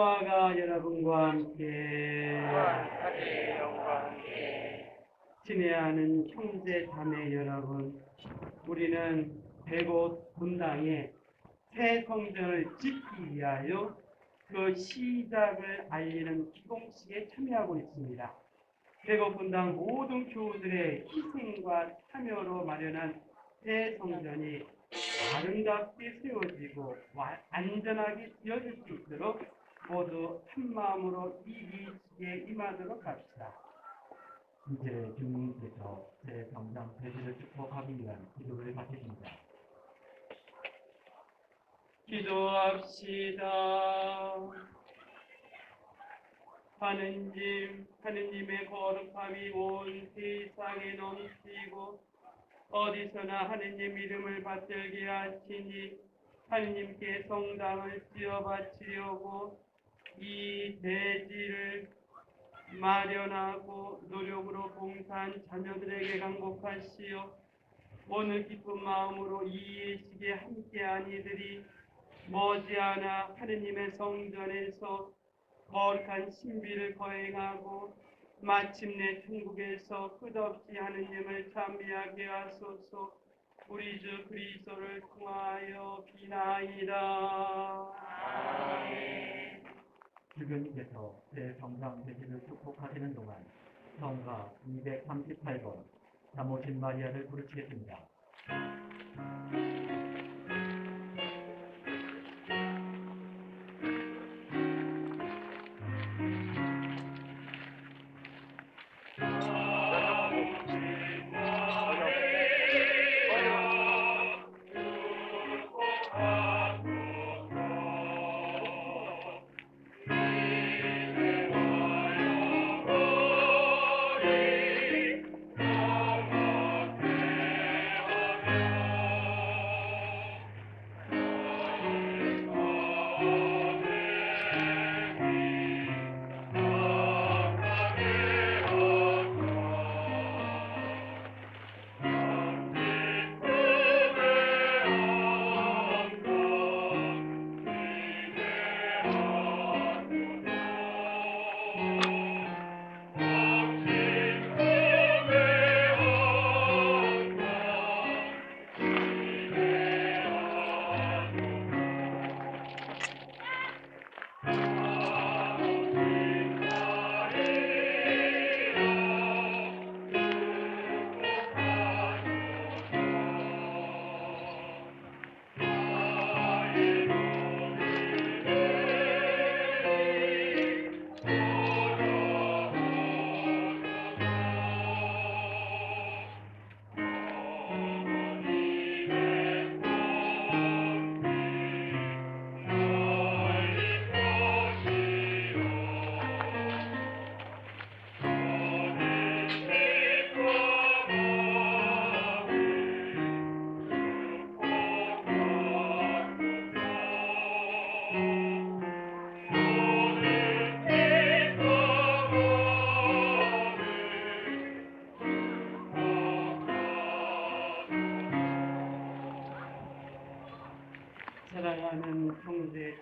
평화가 여러분과 함께 친애하는 형제 자매 여러분, 우리는 백옷 분당에 새 성전을 짓기 위하여 그 시작을 알리는 기공식에 참여하고 있습니다. 백옷 분당 모든 교우들의 희생과 참여로 마련한 새 성전이 아름답게 세워지고 와- 안전하게 지어질 수 있도록 모두 한 마음으로 이 일식에 임하도록 합시다. 이제 주님께서 제 성장 대지를 축복하기 위한 기도를 받으십니다. 기도합시다. 하느님, 하느님의 거룩함이 온 세상에 넘치고 어디서나 하느님 이름을 받들게 하시니 하느님께 성당을 지어 바치려고 이 대지를 마련하고 노력으로 봉사한 자녀들에게 간곡하시오 오늘 기쁜 마음으로 이 예식에 함께한 이들이 머지않아 하느님의 성전에서 거룩한 신비를 거행하고 마침내 천국에서 끝없이 하느님을 찬미하게 하소서 우리 주 그리스도를 통하여 비나이다. 주변님께서 제 성장 대지를 축복하시는 동안 성가 238번 사모신 마리아를 부르시겠습니다.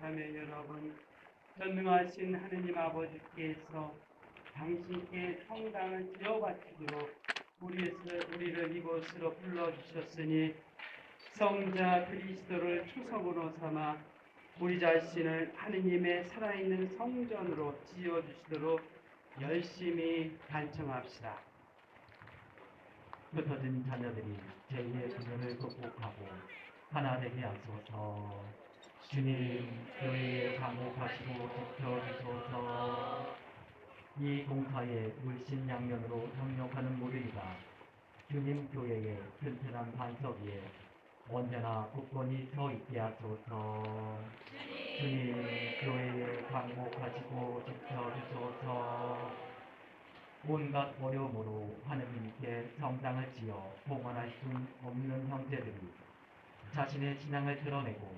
자매 여러분, 전능하신 하느님 아버지께서 당신께 성당을 지어 우리에서 우리를 이곳으로 불러주셨으니 성자 그리스도를 추석으로 삼아 우리 자신을 하느님의 살아있는 성전으로 지어주시도록 열심히 간청합시다. 흩어진 자녀들이 제2의 분열을 극복하고 하나 되게 하소서. 주님, 교회에 감옥하시고 지켜주소서. 이 공사에 물신양면으로 협력하는 모두가 주님 교회의 튼튼한 반석 위에 언제나 굳건히 서 있게 하소서. 주님, 교회에 감옥하시고 지켜주소서. 온갖 어려움으로 하느님께 성당을 지어 봉헌할 수 없는 형제들이 자신의 신앙을 드러내고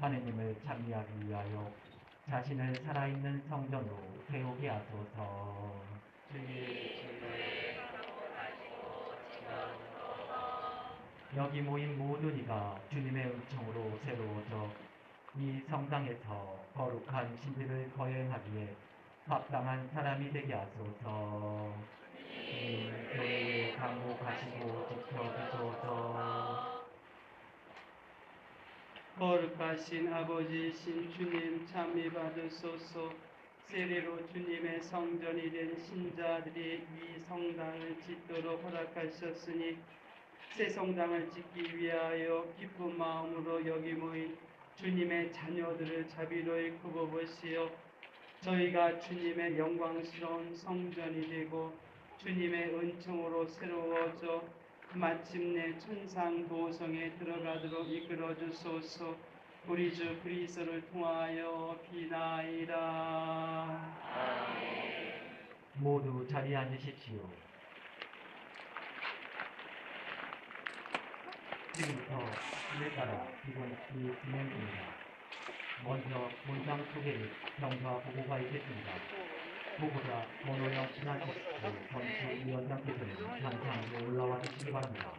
하느님을 찬미하기 위하여 자신을 살아있는 성전으로 세우게 하소서. 여기 모인 모든 이가 주님의 은총으로 새로워져 이 성당에서 거룩한 신비를 거행하기에 합당한 사람이 되게 하소서. 주님 교회에 강복하시고 지켜주소서. 거룩하신 아버지신 주님 참미 받으소서. 세례로 주님의 성전이 된 신자들이 이 성당을 짓도록 허락하셨으니 새 성당을 짓기 위하여 기쁜 마음으로 여기 모인 주님의 자녀들을 자비로이 굽어보시어 저희가 주님의 영광스러운 성전이 되고 주님의 은총으로 새로워져 마침내 천상 도성에 들어가도록 이끌어 주소서. 우리 주 그리스도를 통하여 비나이다. 모두 자리에 앉으십시오. 지금부터 이에 따라 이번 이 진행 중입니다. 먼저 본상 소개를 경과 보고가 있겠습니다. 보고자 권호영 프란시스코 전수위원장께서는 단상으로 올라와 주시기 바랍니다.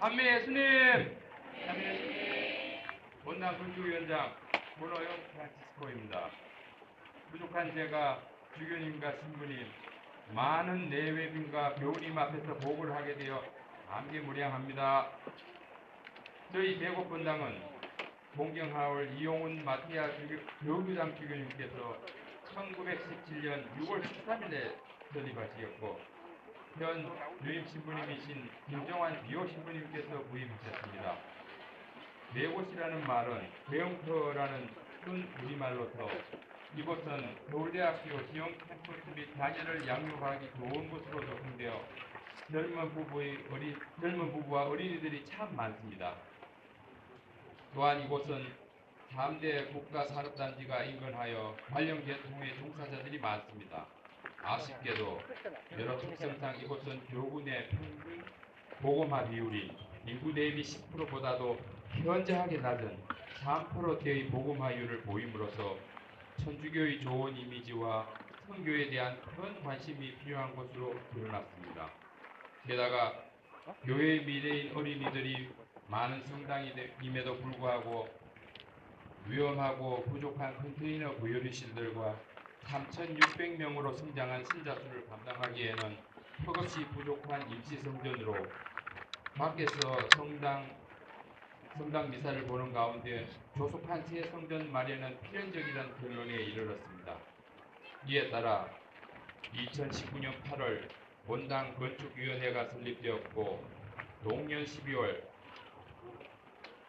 한미 예수님! 본당 군주위원장 문호영 프란치스코입니다. 부족한 제가 주교님과 신부님, 많은 내외빈과 교우님 앞에서 복을 하게 되어 감개무량합니다. 저희 대곡본당은 동경하울 이용훈 마티아 교구장 주교님께서 1917년 6월 13일에 설립하시었고 현 유임 신부님이신 김정환 비호 신부님께서 부임하셨습니다. 네곳이라는 말은 배영터라는 큰 우리말로서 이곳은 서울대학교 지역 캠퍼스 및 자녀를 양육하기 좋은 곳으로 조성되어 젊은 부부의 어리, 젊은 부부와 어린이들이 참 많습니다. 또한 이곳은 3대 국가 산업단지가 인근하여 관련 계통의 종사자들이 많습니다. 아쉽게도 여러 특성상 이곳은 교구 내 평균 보고마 비율이 인구 대비 10%보다도 현저하게 낮은 3%대의 보고마율을 보임으로써 천주교의 좋은 이미지와 선교에 대한 큰 관심이 필요한 것으로 드러났습니다. 게다가 교회의 미래인 어린이들이 많은 성당임에도 불구하고 위험하고 부족한 컨테이너 구요리실들과 3,600명으로 성장한 신자 수를 감당하기에는 턱없이 부족한 임시 성전으로 밖에서 성당 성당 미사를 보는 가운데 조속한 새 성전 마련은 필연적이라는 결론에 이르렀습니다. 이에 따라 2019년 8월 본당 건축위원회가 설립되었고 동년 12월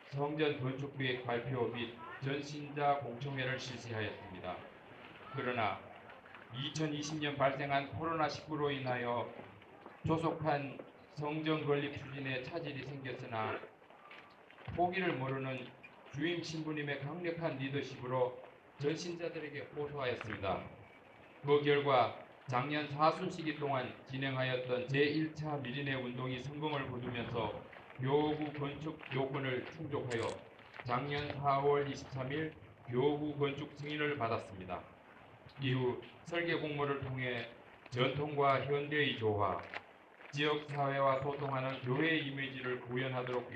성전 건축계획 발표 및 전신자 공청회를 실시하였습니다. 그러나 2020년 발생한 코로나19로 인하여 조속한 성전 건립 추진에 차질이 생겼으나 포기를 모르는 주임 신부님의 강력한 리더십으로 전신자들에게 호소하였습니다. 그 결과 작년 사순 시기 동안 진행하였던 제1차 미리내 운동이 성공을 거두면서 묘구 건축 요건을 충족하여 작년 4월 23일 묘구 건축 승인을 받았습니다. 이후 설계 공모를 통해 전통과 현대의 조화, 지역 사회와 소통하는 교회 이미지를 구현하도록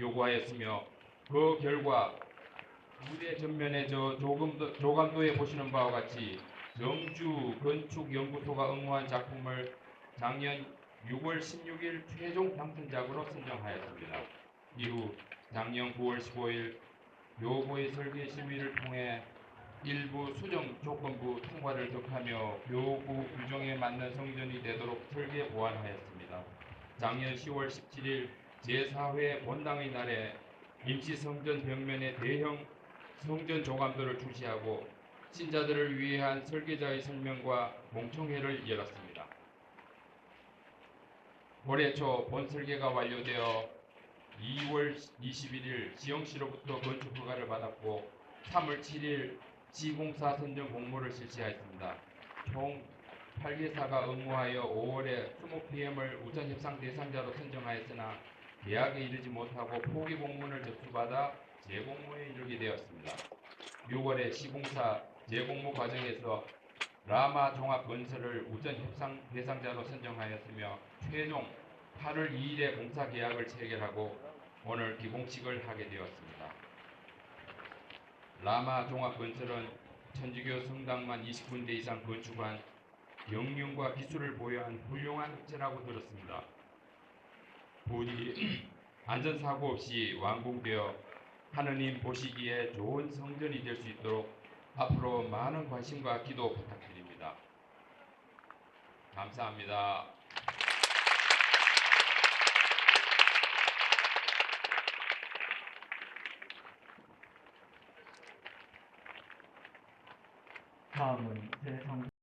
요- 요구하였으며 그 결과 무대 전면에 저 조금 더 조감도에 보시는 바와 같이 영주 건축 연구소가 응모한 작품을 작년 6월 16일 최종 당선작으로 선정하였습니다. 이후 작년 9월 15일 묘구의 설계 심의를 통해 일부 수정 조건부 통과를 덕하며 묘구 규정에 맞는 성전이 되도록 설계 보완하였습니다. 작년 10월 17일 제4회 본당의 날에 임시 성전 벽면에 대형 성전 조감도를 출시하고 신자들을 위한 설계자의 설명과 공청회를 열었습니다. 올해 초 본 설계가 완료되어 2월 21일 지영시로부터 건축 허가를 받았고 3월 7일 시공사 선정 공모를 실시하였습니다. 총 8개사가 응모하여 5월에 20PM을 우선 협상 대상자로 선정하였으나 계약에 이르지 못하고 포기 공문을 접수받아 재공모에 이르게 되었습니다. 6월에 시공사 재공모 과정에서 라마 종합 건설을 우선 협상 대상자로 선정하였으며 최종 8월 2일에 공사 계약을 체결하고 오늘 기공식을 하게 되었습니다. 라마 종합 건설은 천주교 성당만 20군데 이상 건축한 경륜과 기술을 보유한 훌륭한 업체라고 들었습니다. 부디 안전사고 없이 완공되어 하느님 보시기에 좋은 성전이 될 수 있도록 앞으로 많은 관심과 기도 부탁드립니다. 감사합니다. 다음은 세상